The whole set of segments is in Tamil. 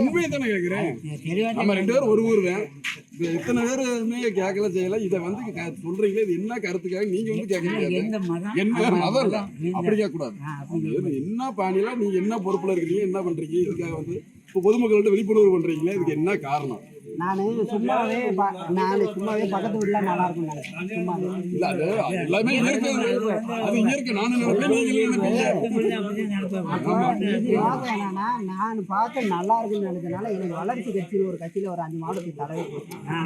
உண்மையை தானே கேட்கிறேன். நம்ம ரெண்டு பேரும் ஒரு ஊர் தான் இப்ப இத்தனை பேருமே கேட்கல செய்யல. இதை வந்து சொல்றீங்களே இது என்ன கருத்துக்காக நீங்க வந்து கேட்க என்ன மதம் இல்ல. அப்படி கேட்க கூடாது என்ன பாணியில நீங்க என்ன பொறுப்புல இருக்கீங்க என்ன பண்றீங்க இதுக்காக வந்து இப்போ பொதுமக்கள்கிட்ட விழிப்புணர்வு பண்றீங்களே இதுக்கு என்ன காரணம்? நான் சும்மாவே ப- நான் சும்மாவே பக்கத்து வீட்டுல நல்லா இருக்கும் எல்லாமே அது இயற்கை நானும் என்னன்னா நான் பார்த்து நல்லா இருக்குன்னு நினைச்சனால எனக்கு வளர்ச்சி கட்சியில் ஒரு கட்சியில ஒரு அஞ்சு மாவட்டத்துக்கு தடவை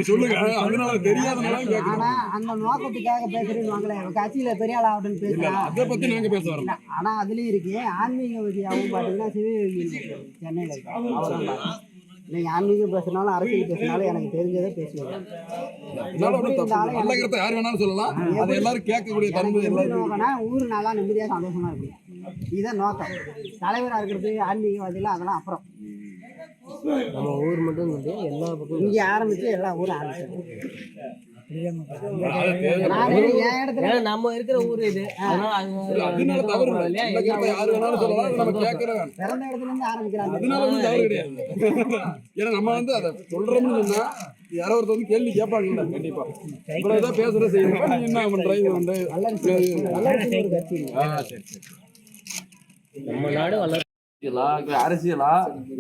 சொல்லுங்க. அதனால தெரியாதனால ஆனா அந்த நோக்கத்துக்காக பேசுறேன்னு வாங்கல. கட்சியில பெரிய ஆள் ஆகட்டும்னு பேசுறேன் அதை பத்தி நாங்க பேச வரோம் இல்ல, ஆனா அதுலயும் இருக்கு. ஆன்மீகவாதியாகவும் பாத்தீங்கன்னா சிவயோகியில் சென்னையில இருக்கு. அவரும் பாருங்க. நீங்க ஆன்மீகம் பேசினாலும் அரசியல் பேசினாலும் எனக்கு தெரிஞ்சதை பேசுவேன். இதனால ஒண்ணும் தப்பு இல்லை. நல்ல கருத்தை யார் வேணாலும் சொல்லலாம். அதை எல்லாரும் கேட்கக்கூடிய தன்மை நோக்கம்னா ஊர் நல்லா நிம்மதியா சந்தோஷமா இருக்கும் இதுதான் நோக்கம். தலைவரா இருக்கிறது ஆன்மீகவாதிகள் அதெல்லாம் அப்புறம். நம்ம ஊர் மட்டும் எல்லா பக்கம் இங்க ஆரம்பிச்சு எல்லா ஊரும் ஆரம்பிச்சு நம்ம இருக்கிற ஊர் இது அதனால தவறு இல்லை. வேணாலும் சொல்லலாம் நம்ம கேட்கறோம் பிறந்த இடத்துல இருந்து ஆரம்பிக்கிறாங்க அதனால வந்து தவறு கிடையாது ஏன்னா நம்ம வந்து அதை சொல்றோம்னு சொன்னா யாரோ ஒருத்தர் வந்து கேள்வி கேட்பாங்கல்ல கண்டிப்பா இவ்வளவு இதாக பேசுற நீ என்ன பண்ற இது பண்ற நம்ம நாடு வளர்ச்சி அரசியலா?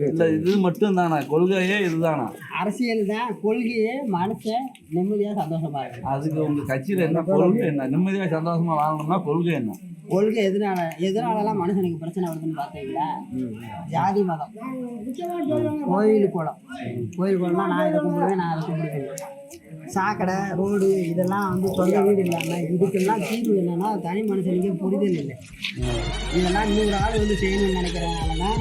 இல்ல இது மட்டும் தானா கொள்கையே இதுதானா? அரசியல் தான் கொள்கையே மனுஷன் நிம்மதியா சந்தோஷமா இருக்கு. அதுக்கு உங்க கட்சியில என்ன கொள்கை என்ன? நிம்மதியா சந்தோஷமா வாழணும்னா கொள்கை என்ன? கொள்கை எதனால? எதனாலலாம் மனுஷனுக்கு பிரச்சனை வருதுன்னு பார்த்தீங்களா ஜாதி மதம். கோயில் குளம் கோயில் குளம்னா நான் இதை கும்பிடுவேன் நான் அதை கும்பிடுவேன். சாக்கடை ரோடு இதெல்லாம் வந்து சொந்த வீடு இல்லாமல் இதுக்கெல்லாம் தீர்வு என்னென்னா தனி மனுஷனுக்கே புரிதல் இல்லை. இதெல்லாம் இன்னொரு ஆள் வந்து செய்யணும்னு நினைக்கிறதுனால தான்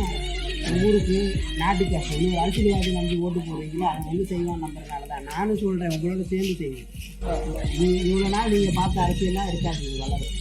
ஊருக்கு நாட்டுக்கு கஷ்டம். அரசியல்வாதி நம்பி ஓட்டு போடுவீங்களோ அது வந்து செய்வோம் நம்புறதுனால தான் நானும் சொல்கிறேன் உங்களோட சேர்ந்து செய்வேன் இவ்வளோ நாள் நீங்கள் பார்த்த அரசியல்லாம் இருக்காது வளரும்.